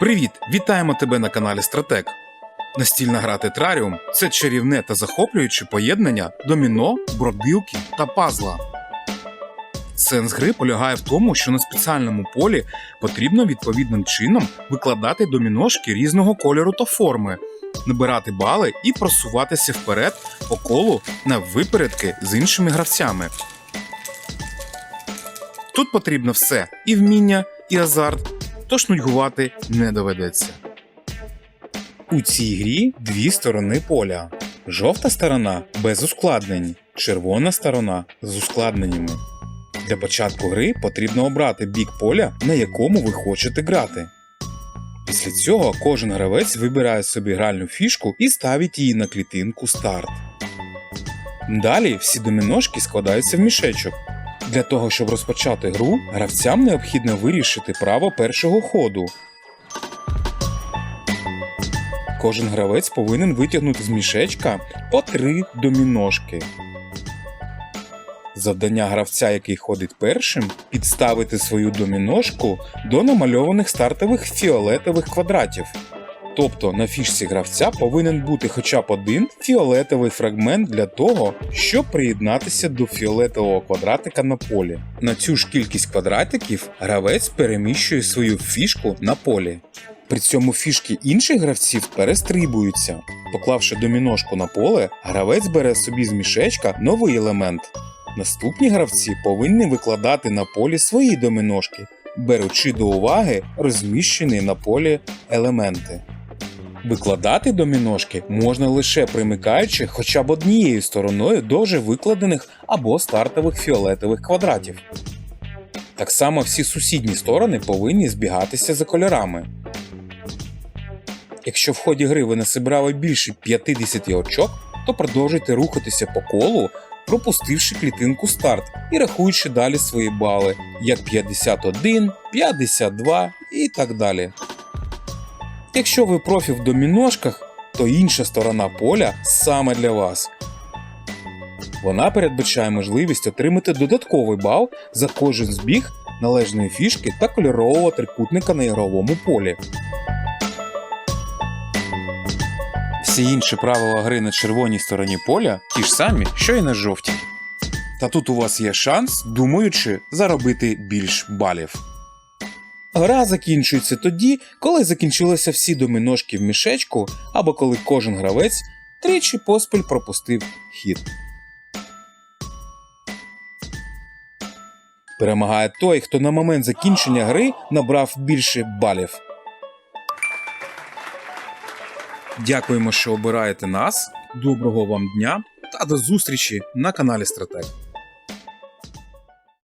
Привіт! Вітаємо тебе на каналі Стратег. Настільна гра Тетраріум це чарівне та захоплююче поєднання доміно, бродилки та пазла. Сенс гри полягає в тому, що на спеціальному полі потрібно відповідним чином викладати доміношки різного кольору та форми, набирати бали і просуватися вперед по колу на випередки з іншими гравцями. Тут потрібно все і вміння, і азарт, тож нудьгувати не доведеться. У цій грі дві сторони поля. Жовта сторона без ускладнень, червона сторона з ускладненнями. Для початку гри потрібно обрати бік поля, на якому ви хочете грати. Після цього кожен гравець вибирає собі гральну фішку і ставить її на клітинку старт. Далі всі доміношки складаються в мішечок. Для того, щоб розпочати гру, гравцям необхідно вирішити право першого ходу. Кожен гравець повинен витягнути з мішечка по три доміношки. Завдання гравця, який ходить першим, підставити свою доміношку до намальованих стартових фіолетових квадратів. Тобто на фішці гравця повинен бути хоча б один фіолетовий фрагмент для того, щоб приєднатися до фіолетового квадратика на полі. На цю ж кількість квадратиків гравець переміщує свою фішку на полі. При цьому фішки інших гравців перестрибуються. Поклавши доміношку на поле, гравець бере собі з мішечка новий елемент. Наступні гравці повинні викладати на полі свої доміношки, беручи до уваги розміщені на полі елементи. Викладати доміношки можна лише примикаючи хоча б однією стороною до вже викладених або стартових фіолетових квадратів. Так само всі сусідні сторони повинні збігатися за кольорами. Якщо в ході гри ви насобирали більше 50 очок, то продовжуйте рухатися по колу, пропустивши клітинку старт і рахуючи далі свої бали, як 51, 52 і так далі. Якщо ви профі в доміношках, то інша сторона поля саме для вас. Вона передбачає можливість отримати додатковий бал за кожен збіг належної фішки та кольорового трикутника на ігровому полі. Всі інші правила гри на червоній стороні поля ті ж самі, що і на жовтій. Та тут у вас є шанс, думаючи, заробити більш балів. Гра закінчується тоді, коли закінчилися всі доміношки в мішечку, або коли кожен гравець тричі поспіль пропустив хід. Перемагає той, хто на момент закінчення гри набрав більше балів. Дякуємо, що обираєте нас. Доброго вам дня та до зустрічі на каналі Стратег.